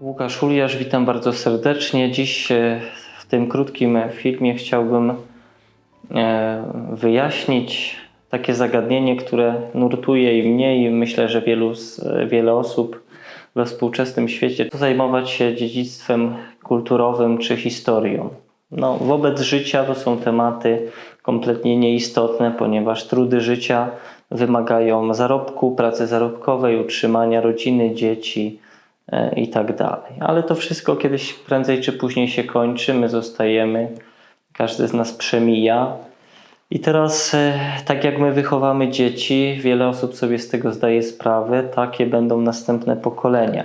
Łukasz Uliasz, witam bardzo serdecznie. Dziś e, w tym krótkim filmie chciałbym e, wyjaśnić takie zagadnienie, które nurtuje i mnie i myślę, że wielu, wiele osób we współczesnym świecie. Zajmować się dziedzictwem kulturowym czy historią. No, wobec życia to są tematy kompletnie nieistotne, ponieważ trudy życia wymagają zarobku, pracy zarobkowej, utrzymania rodziny, dzieci i tak dalej. Ale to wszystko kiedyś prędzej czy później się kończy, my zostajemy, każdy z nas przemija. I teraz, e, tak jak my wychowamy dzieci, wiele osób sobie z tego zdaje sprawę, takie będą następne pokolenia.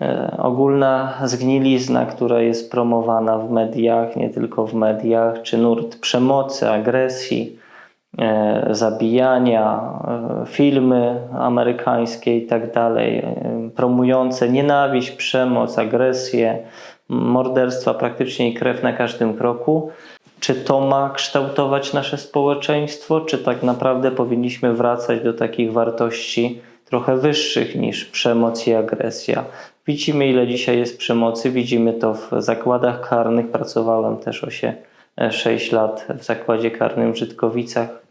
E, Ogólna zgnilizna, która jest promowana w mediach, nie tylko w mediach, czy nurt przemocy, agresji, e, zabijania, e, filmy amerykańskie i tak dalej, e, promujące nienawiść, przemoc, agresję, morderstwa, praktycznie i krew na każdym kroku. Czy to ma kształtować nasze społeczeństwo, czy tak naprawdę powinniśmy wracać do takich wartości trochę wyższych niż przemoc i agresja? Widzimy, ile dzisiaj jest przemocy, widzimy to w zakładach karnych. Pracowałem też o się 6 lat w zakładzie karnym w Żytkowicach.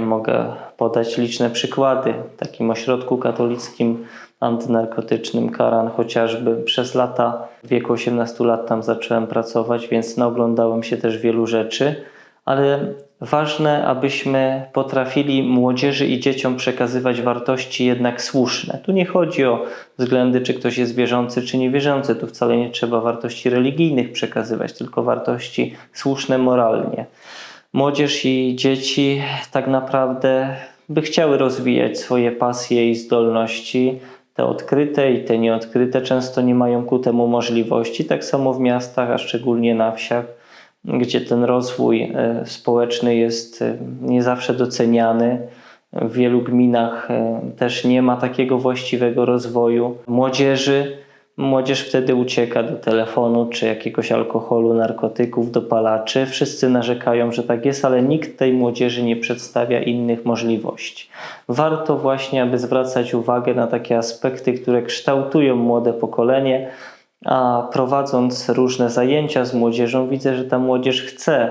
Mogę podać liczne przykłady. W takim ośrodku katolickim antynarkotycznym Karan chociażby przez lata, w wieku 18 lat tam zacząłem pracować, więc naoglądałem się też wielu rzeczy, ale ważne, abyśmy potrafili młodzieży i dzieciom przekazywać wartości jednak słuszne. Tu nie chodzi o względy, czy ktoś jest wierzący, czy niewierzący. Tu wcale nie trzeba wartości religijnych przekazywać, tylko wartości słuszne moralnie młodzież i dzieci tak naprawdę by chciały rozwijać swoje pasje i zdolności, te odkryte i te nieodkryte, często nie mają ku temu możliwości. Tak samo w miastach, a szczególnie na wsiach, gdzie ten rozwój e, społeczny jest e, nie zawsze doceniany. W wielu gminach e, też nie ma takiego właściwego rozwoju młodzieży. Młodzież wtedy ucieka do telefonu czy jakiegoś alkoholu, narkotyków, dopalaczy. Wszyscy narzekają, że tak jest, ale nikt tej młodzieży nie przedstawia innych możliwości. Warto właśnie, aby zwracać uwagę na takie aspekty, które kształtują młode pokolenie, a prowadząc różne zajęcia z młodzieżą, widzę, że ta młodzież chce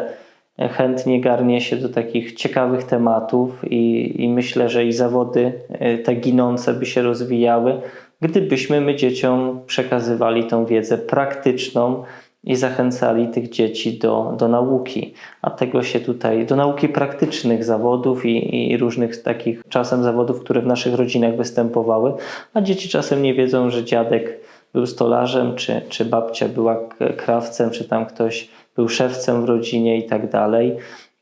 chętnie garnie się do takich ciekawych tematów i, i myślę, że i zawody e, te ginące by się rozwijały, gdybyśmy my dzieciom przekazywali tą wiedzę praktyczną i zachęcali tych dzieci do, do nauki, a tego się tutaj, do nauki praktycznych zawodów i, i różnych takich czasem zawodów, które w naszych rodzinach występowały, a dzieci czasem nie wiedzą, że dziadek był stolarzem, czy, czy babcia była krawcem, czy tam ktoś był szewcem w rodzinie i tak dalej.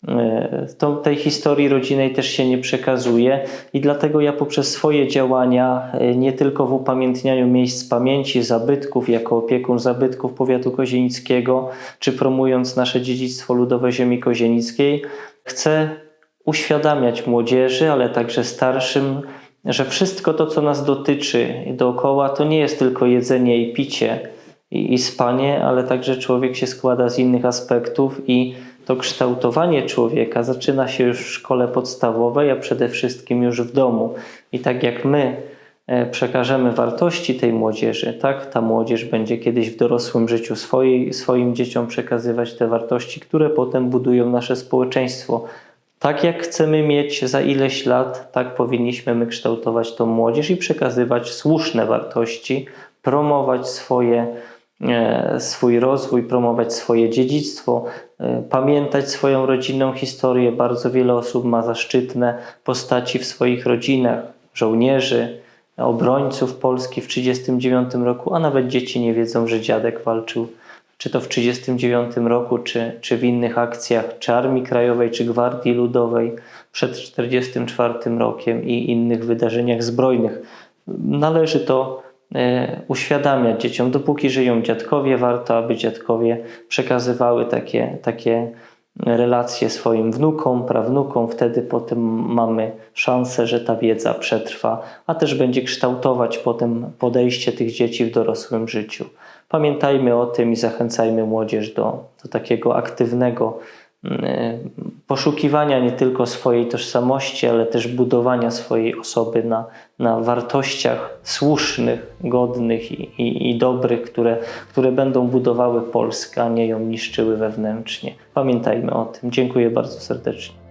E, To, tej historii rodzinnej też się nie przekazuje i dlatego ja poprzez swoje działania, e, nie tylko w upamiętnianiu miejsc pamięci, zabytków, jako opiekun zabytków powiatu kozienickiego, czy promując nasze dziedzictwo ludowe ziemi kozienickiej, chcę uświadamiać młodzieży, ale także starszym, że wszystko to, co nas dotyczy dookoła, to nie jest tylko jedzenie i picie i, i spanie, ale także człowiek się składa z innych aspektów i to kształtowanie człowieka zaczyna się już w szkole podstawowej, a przede wszystkim już w domu. I tak jak my e, przekażemy wartości tej młodzieży, tak ta młodzież będzie kiedyś w dorosłym życiu swojej, swoim dzieciom przekazywać te wartości, które potem budują nasze społeczeństwo. Tak jak chcemy mieć za ileś lat, tak powinniśmy my kształtować tą młodzież i przekazywać słuszne wartości, promować swoje, e, swój rozwój, promować swoje dziedzictwo, pamiętać swoją rodzinną historię. Bardzo wiele osób ma zaszczytne postaci w swoich rodzinach, żołnierzy, obrońców Polski w 1939 roku, a nawet dzieci nie wiedzą, że dziadek walczył czy to w 1939 roku, czy, czy w innych akcjach, czy Armii Krajowej, czy Gwardii Ludowej przed 1944 rokiem i innych wydarzeniach zbrojnych. Należy to uświadamiać dzieciom, dopóki żyją dziadkowie, warto, aby dziadkowie przekazywały takie, takie relacje swoim wnukom, prawnukom, wtedy potem mamy szansę, że ta wiedza przetrwa, a też będzie kształtować potem podejście tych dzieci w dorosłym życiu. Pamiętajmy o tym i zachęcajmy młodzież do, do takiego aktywnego e, poszukiwania nie tylko swojej tożsamości, ale też budowania swojej osoby na, na wartościach słusznych, godnych i, i, i dobrych, które, które będą budowały Polskę, a nie ją niszczyły wewnętrznie. Pamiętajmy o tym. Dziękuję bardzo serdecznie.